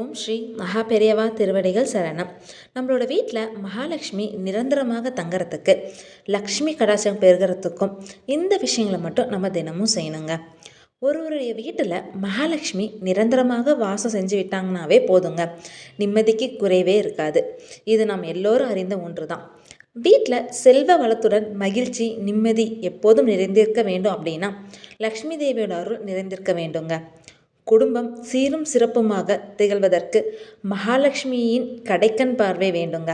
ஓம் ஸ்ரீ மகா பெரியவா திருவடிகள் சரணம். நம்மளோட வீட்டில் மகாலட்சுமி நிரந்தரமாக தங்குறதுக்கு லக்ஷ்மி கடாச்சம் பெருகிறதுக்கும் இந்த விஷயங்களை மட்டும் நம்ம தினமும் செய்யணுங்க. ஒருவருடைய வீட்டில் மகாலட்சுமி நிரந்தரமாக வாசம் செஞ்சு விட்டாங்கனாவே போதுங்க. நிம்மதிக்கு குறைவே இருக்காது. இது நாம் எல்லோரும் அறிந்த ஒன்று தான் வீட்டில் செல்வ வளத்துடன் மகிழ்ச்சி நிம்மதி எப்போதும் நிறைந்திருக்க வேண்டும் அப்படின்னா லக்ஷ்மி தேவியோட அருள் நிறைந்திருக்க வேண்டுங்க. குடும்பம் சீரும் சிறப்புமாக திகழ்வதற்கு மகாலட்சுமியின் கடைக்கண் பார்வை வேண்டுங்க.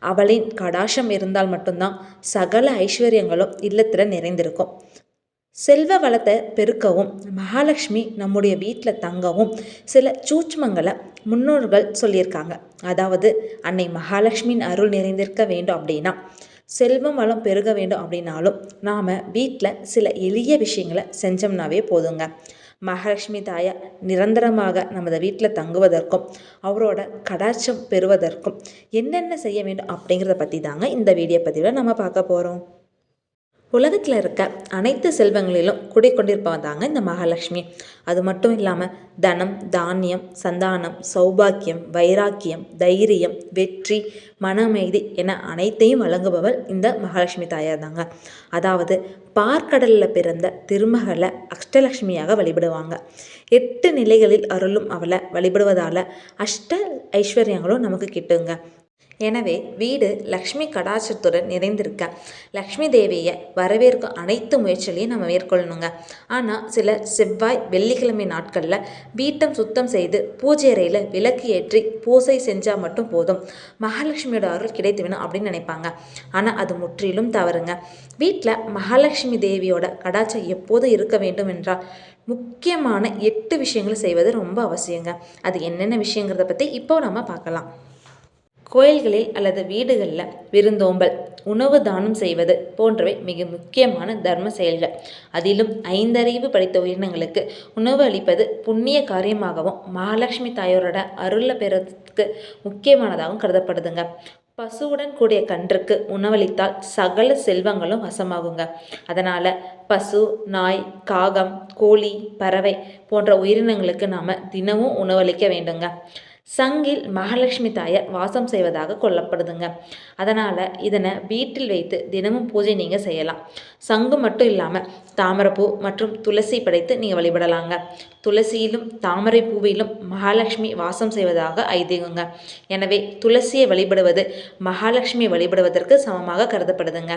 அவளின் கடாஷம் இருந்தால் மட்டும்தான் சகல ஐஸ்வர்யங்களும் இல்லத்தில் நிறைந்திருக்கும். செல்வ வளத்தை பெருக்கவும் மகாலட்சுமி நம்முடைய வீட்டில் தங்கவும் சில சூட்சமங்களை முன்னோர்கள் சொல்லியிருக்காங்க. அதாவது அன்னை மகாலட்சுமியின் அருள் நிறைந்திருக்க வேண்டும் அப்படின்னா செல்வம் வளம் பெருக வேண்டும் அப்படின்னாலும் நாம் வீட்டில் சில எளிய விஷயங்களை செஞ்சோம்னாவே போதுங்க. மகாலட்சுமி தாயா நிரந்தரமாக நமது வீட்டில் தங்குவதற்கும் அவரோட கடாட்சம் பெறுவதற்கும் என்னென்ன செய்ய வேண்டும் அப்படிங்கிறத பற்றி தாங்க இந்த வீடியோ பதிவில் நம்ம பார்க்க போகிறோம் உலகத்தில் இருக்க அனைத்து செல்வங்களிலும் குடிக்கொண்டிருப்பவன் தாங்க இந்த மகாலட்சுமி. அது மட்டும் இல்லாமல் தனம் தானியம் சந்தானம் சௌபாக்கியம் வைராக்கியம் தைரியம் வெற்றி மனமைதி என அனைத்தையும் வழங்குபவள் இந்த மகாலட்சுமி தாயார் தாங்க. அதாவது பார்க்கடலில் பிறந்த திருமகளை அஷ்டலட்சுமியாக வழிபடுவாங்க. எட்டு நிலைகளில் அருளும் அவளை வழிபடுவதால் அஷ்ட ஐஸ்வர்யங்களும் நமக்கு கிட்டுங்க. எனவே வீடு லக்ஷ்மி கடாட்சத்துடன் நிறைந்திருக்க. லக்ஷ்மி தேவியை வரவேற்கும் அனைத்து முயற்சிகளையும் நம்ம மேற்கொள்ளணுங்க. ஆனால் சில செவ்வாய் வெள்ளிக்கிழமை நாட்களில் வீட்டம் சுத்தம் செய்து பூஜை அறையில் விளக்கு ஏற்றி பூஜை செஞ்சால் மட்டும் போதும். மகாலட்சுமியோட அருள் கிடைத்து வேணும் அப்படின்னு நினைப்பாங்க. ஆனால் அது முற்றிலும் தவறுங்க. வீட்டில் மகாலட்சுமி தேவியோட கடாச்சம் எப்போதும் இருக்க வேண்டும் என்றால் முக்கியமான எட்டு விஷயங்களை செய்வது ரொம்ப அவசியங்க. அது என்னென்ன விஷயங்கிறத பற்றி இப்போ நம்ம பார்க்கலாம். கோயில்களில் அல்லது வீடுகளில் விருந்தோம்பல் உணவு தானம் செய்வது போன்றவை மிக முக்கியமான தர்ம செயல்கள். அதிலும் ஐந்தறிவு படித்த உயிரினங்களுக்கு உணவு அளிப்பது புண்ணிய காரியமாகவும் மகாலட்சுமி தாயோரோட அருளை பெறத்துக்கு முக்கியமானதாகவும் கருதப்படுதுங்க. பசுவுடன் கூடிய கன்றுக்கு உணவளித்தால் சகல செல்வங்களும் வசமாகுங்க. அதனால் பசு நாய் காகம் கோழி பறவை போன்ற உயிரினங்களுக்கு நாம் தினமும் உணவளிக்க வேண்டுங்க. சங்கில் மகாலட்சுமி தாயார் வாசம் செய்வதாக கொல்லப்படுதுங்க. அதனால் இதனை வீட்டில் வைத்து தினமும் பூஜை நீங்கள் செய்யலாம். சங்கு மட்டும் இல்லாமல் தாமரைப்பூ மற்றும் துளசி படைத்து நீங்கள் வழிபடலாங்க. துளசியிலும் தாமரை பூவிலும் மகாலட்சுமி வாசம் செய்வதாக ஐதீகங்க. எனவே துளசியை வழிபடுவது மகாலட்சுமி வழிபடுவதற்கு சமமாக கருதப்படுதுங்க.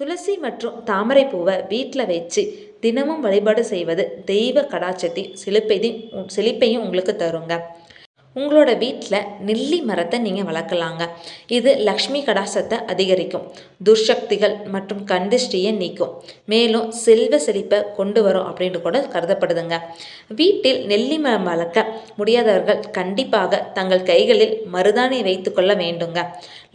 துளசி மற்றும் தாமரை பூவை வீட்டில் வச்சு தினமும் வழிபாடு செய்வது தெய்வ கடாச்சத்தின் செழிப்பையும் செழிப்பையும் உங்களுக்கு தருங்க. உங்களோட வீட்டில் நெல்லி மரத்தை நீங்கள் வளர்க்கலாங்க. இது லக்ஷ்மி கடாசத்தை அதிகரிக்கும். துர்சக்திகள் மற்றும் கந்திஷ்டியை நீக்கும். மேலும் செல்வ செழிப்பை கொண்டு வரும் அப்படின்னு கூட கருதப்படுதுங்க. வீட்டில் நெல்லி மரம் வளர்க்க முடியாதவர்கள் கண்டிப்பாக தங்கள் கைகளில் மருதாணி வைத்து கொள்ள வேண்டுங்க.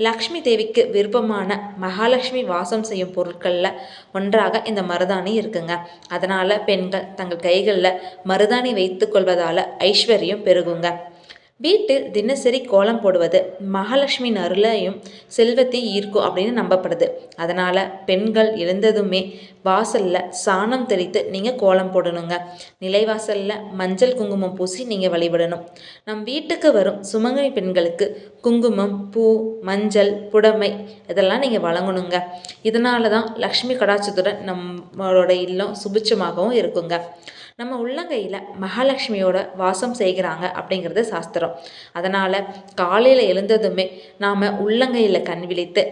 லக்ஷ்மி தேவிக்கு விருப்பமான மகாலட்சுமி வாசம் செய்யும் பொருட்களில் ஒன்றாக இந்த மருதாணி இருக்குங்க. அதனால் பெண்கள் தங்கள் கைகளில் மருதாணி வைத்து கொள்வதால் ஐஸ்வர்யம் பெருகுங்க. வீட்டில் தினசரி கோலம் போடுவது மகாலட்சுமி அருளையும் செல்வத்தையும் ஈர்க்கும் அப்படின்னு நம்பப்படுது. அதனால் பெண்கள் எழுந்ததுமே வாசலில் சாணம் தெளித்து நீங்கள் கோலம் போடணுங்க. நிலைவாசலில் மஞ்சள் குங்குமம் பூசி நீங்கள் வழிபடணும். நம் வீட்டுக்கு வரும் சுமங்கலி பெண்களுக்கு குங்குமம் பூ மஞ்சள் புடமை இதெல்லாம் நீங்கள் வழங்கணுங்க. இதனால தான் லக்ஷ்மி கடாட்சத்துடன் நம்மளோட இல்லம் சுபிட்சமாகவும் இருக்குங்க. நம்ம உள்ளங்கையில் மகாலட்சுமியோட வாசம் செய்கிறாங்க அப்படிங்கிறது சாஸ்திரம். அதனால் காலையில் எழுந்ததுமே நாம் உள்ளங்கையில் கண் விழித்து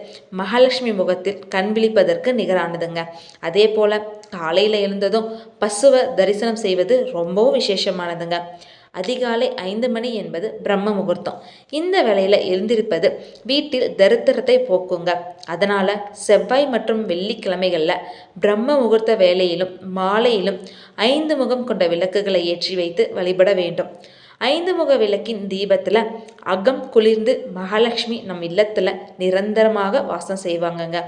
மகாலட்சுமி முகத்தில் கண் விழிப்பதற்கு நிகரானதுங்க. அதே போல் காலையில் எழுந்ததும் பசுவை தரிசனம் செய்வது ரொம்பவும் விசேஷமானதுங்க. அதிகாலை ஐந்து மணி என்பது பிரம்ம முகூர்த்தம். இந்த வேளையில் எழுந்திருப்பது வீட்டில் தரித்திரத்தை போக்குங்க. அதனால் செவ்வாய் மற்றும் வெள்ளிக்கிழமைகளில் பிரம்ம முகூர்த்த வேலையிலும் மாலையிலும் ஐந்து முகம் கொண்ட விளக்குகளை ஏற்றி வைத்து வழிபட வேண்டும். ஐந்து முக விளக்கின் தீபத்தில் அகம் குளிர்ந்து மகாலட்சுமி நம் இல்லத்தில் நிரந்தரமாக வாசம் செய்வாங்கங்க.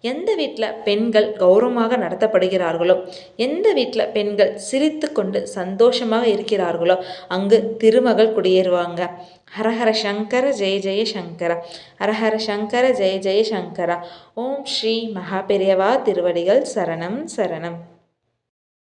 எந்த வீட்டில் பெண்கள் கௌரவமாக நடத்தப்படுகிறார்களோ எந்த வீட்டில் பெண்கள் சிரித்து கொண்டு சந்தோஷமாக இருக்கிறார்களோ அங்கு திருமகள் குடியேறுவாங்க. ஹரஹர சங்கர ஜெய ஜெய சங்கர. ஹரஹர சங்கர ஜெய ஜெய சங்கர. ஓம் ஸ்ரீ மகாபெரியவா திருவடிகள் சரணம் சரணம்.